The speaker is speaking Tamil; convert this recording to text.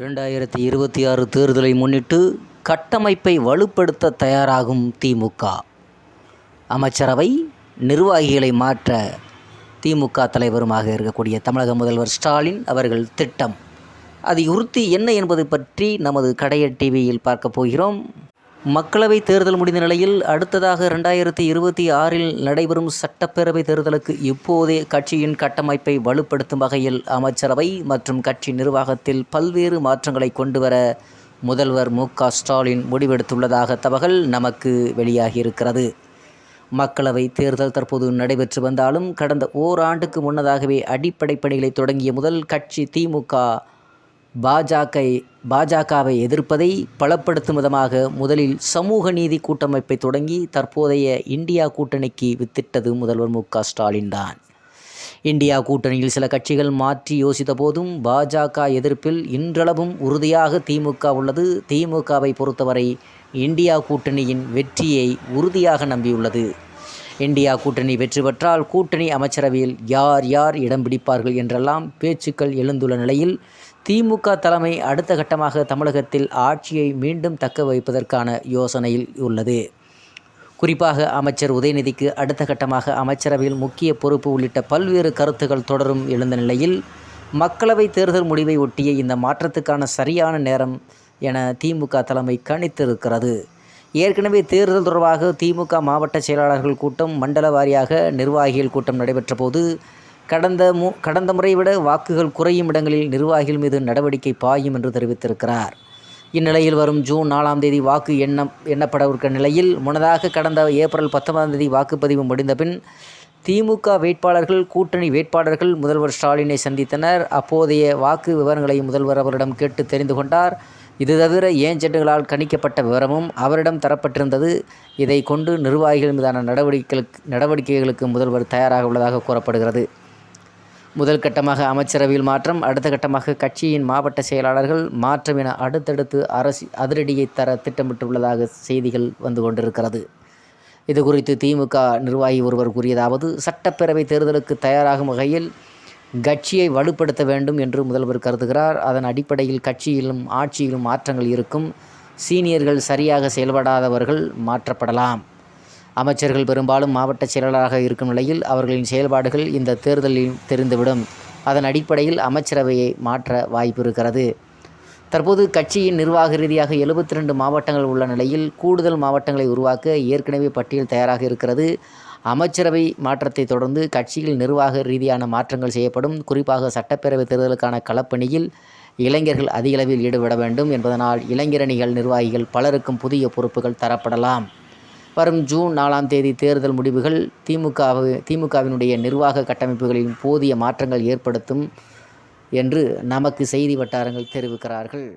இரண்டாயிரத்தி இருபத்தி ஆறு தேர்தலை முன்னிட்டு கட்டமைப்பை வலுப்படுத்த தயாராகும் திமுக. அமைச்சரவை நிர்வாகிகளை மாற்ற திமுக தலைவருமாக இருக்கக்கூடிய தமிழக முதல்வர் ஸ்டாலின் அவர்கள் திட்டம். அது உறுத்தி என்ன என்பது பற்றி நமது கடையட் டிவியில் பார்க்க போகிறோம். மக்களவை தேர்தல் முடிந்த நிலையில் அடுத்ததாக ரெண்டாயிரத்தி இருபத்தி ஆறில் நடைபெறும் சட்டப்பேரவை தேர்தலுக்கு இப்போதே கட்சியின் கட்டமைப்பை வலுப்படுத்தும் வகையில் அமைச்சரவை மற்றும் கட்சி நிர்வாகத்தில் பல்வேறு மாற்றங்களை கொண்டுவர முதல்வர் மு க ஸ்டாலின் முடிவெடுத்துள்ளதாக தகவல் நமக்கு வெளியாகியிருக்கிறது. மக்களவை தேர்தல் தற்போது நடைபெற்று வந்தாலும் கடந்த ஓராண்டுக்கு முன்னதாகவே அடிப்படை பணிகளை தொடங்கிய முதல் கட்சி திமுக பாஜக பாஜகவை எதிர்ப்பதை பலப்படுத்தும் விதமாக முதலில் சமூக நீதி கூட்டமைப்பை தொடங்கி தற்போதைய இந்தியா கூட்டணிக்கு வித்திட்டது முதல்வர் மு க ஸ்டாலின் தான். இந்தியா கூட்டணியில் சில கட்சிகள் மாற்றி யோசித்த போதும் பாஜக எதிர்ப்பில் இன்றளவும் உறுதியாக திமுக உள்ளது. திமுகவை பொறுத்தவரை இந்தியா கூட்டணியின் வெற்றியை உறுதியாக நம்பியுள்ளது. இந்தியா கூட்டணி வெற்றி பெற்றால் கூட்டணி அமைச்சரவையில் யார் யார் இடம் பிடிப்பார்கள் என்றெல்லாம் பேச்சுக்கள் எழுந்துள்ள நிலையில் திமுக தலைமை அடுத்த கட்டமாக தமிழகத்தில் ஆட்சியை மீண்டும் தக்க வைப்பதற்கான யோசனையில் உள்ளது. குறிப்பாக அமைச்சர் உதயநிதிக்கு அடுத்த கட்டமாக அமைச்சரவையில் முக்கிய பொறுப்பு உள்ளிட்ட பல்வேறு கருத்துக்கள் தொடரும் எழுந்த நிலையில் மக்களவை தேர்தல் முடிவை ஒட்டிய இந்த மாற்றத்துக்கான சரியான நேரம் என திமுக தலைமை கணித்திருக்கிறது. ஏற்கனவே தேர்தல் தொடர்பாக திமுக மாவட்ட செயலாளர்கள் கூட்டம் மண்டல வாரியாக நிர்வாகிகள் கூட்டம் நடைபெற்ற போது கடந்த மு கடந்த முறை விட வாக்குகள் குறையும் இடங்களில் நிர்வாகிகள் மீது நடவடிக்கை பாயும் என்று தெரிவித்திருக்கிறார். இந்நிலையில் வரும் ஜூன் நாலாம் தேதி வாக்கு எண்ணம் எண்ணப்படவிருக்கிற நிலையில் முன்னதாக கடந்த ஏப்ரல் பத்தொன்பதாம் தேதி வாக்குப்பதிவு முடிந்தபின் திமுக வேட்பாளர்கள் கூட்டணி வேட்பாளர்கள் முதல்வர் ஸ்டாலினை சந்தித்தனர். அப்போதைய வாக்கு விவரங்களை முதல்வர் அவரிடம் கேட்டு தெரிந்து கொண்டார். இது தவிர ஏஜென்ட்டுகளால் கணிக்கப்பட்ட விவரமும் அவரிடம் தரப்பட்டிருந்தது? இதை கொண்டு நிர்வாகிகள் மீதான நடவடிக்கைகளுக்கு நடவடிக்கைகளுக்கு முதல்வர் தயாராக உள்ளதாக கூறப்படுகிறது. முதல் கட்டமாக அமைச்சரவையில் மாற்றம் அடுத்த கட்டமாக கட்சியின் மாவட்ட செயலாளர்கள் மாற்றம் என அடுத்தடுத்து அரசு அதிரடியை தர திட்டமிட்டுள்ளதாக செய்திகள் வந்து கொண்டிருக்கிறது. இது குறித்து திமுக நிர்வாகி ஒருவர் கூறியதாவது சட்டப்பேரவை தேர்தலுக்கு தயாராகும் வகையில் கட்சியை வலுப்படுத்த வேண்டும் என்று முதல்வர் கருதுகிறார். அதன் அடிப்படையில் கட்சியிலும் ஆட்சியிலும் மாற்றங்கள் இருக்கும். சீனியர்கள் சரியாக செயல்படாதவர்கள் மாற்றப்படலாம். அமைச்சர்கள் பெரும்பாலும் மாவட்ட செயலாளராக இருக்கும் நிலையில் அவர்களின் செயல்பாடுகள் இந்த தேர்தலில் தெரிந்துவிடும். அதன் அடிப்படையில் அமைச்சரவையை மாற்ற வாய்ப்பு இருக்கிறது. தற்போது கட்சியின் நிர்வாக ரீதியாக எழுபத்தி ரெண்டு மாவட்டங்கள் உள்ள நிலையில் கூடுதல் மாவட்டங்களை உருவாக்க ஏற்கனவே பட்டியல் தயாராக இருக்கிறது. அமைச்சரவை மாற்றத்தை தொடர்ந்து கட்சியில் நிர்வாக ரீதியான மாற்றங்கள் செய்யப்படும். குறிப்பாக சட்டப்பேரவைத் தேர்தலுக்கான களப்பணியில் இளைஞர்கள் அதிகளவில் ஈடுபட வேண்டும் என்பதனால் இளைஞரணிகள் நிர்வாகிகள் பலருக்கும் புதிய பொறுப்புகள் தரப்படலாம். வரும் ஜூன் நாலாம் தேதி தேர்தல் முடிவுகள் திமுக திமுகவினுடைய நிர்வாக கட்டமைப்புகளில் போதிய மாற்றங்கள் ஏற்படுத்தும். என்று நமக்கு செய்தி வட்டாரங்கள் தெரிவிக்கிறார்கள்.